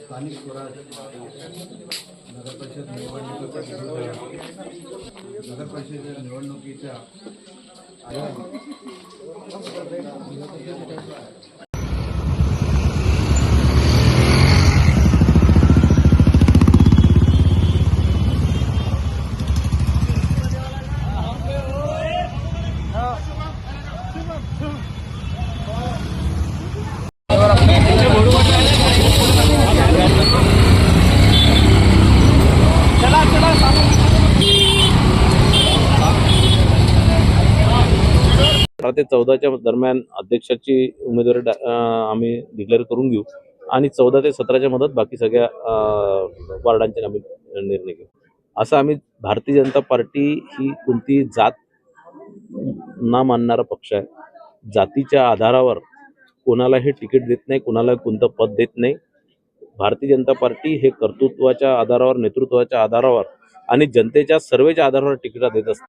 स्थानिक स्वराज नगरपरिषद निवडणुकीच्या विरोधात नगरपरिषद निवडणुकीच्या अठरा ते चौदाच्या दरम्यान अध्यक्षाची उमेदवारी डा- आम्ही डिक्लेअर करून घेऊ. आणि चौदा ते सतराच्या मदत बाकी सगळ्या वार्डांचे आम्ही निर्णय घेऊ. असं आम्ही भारतीय जनता पार्टी ही कोणती जात ना मानणारा पक्ष आहे. जातीच्या आधारावर कोणालाही तिकीट देत नाही कोणाला कोणतं पद देत नाही. भारतीय जनता पार्टी हे कर्तृत्वाच्या आधारावर नेतृत्वाच्या आधारावर आणि जनतेच्या सर्वेच्या आधारावर तिकिटा देत असते.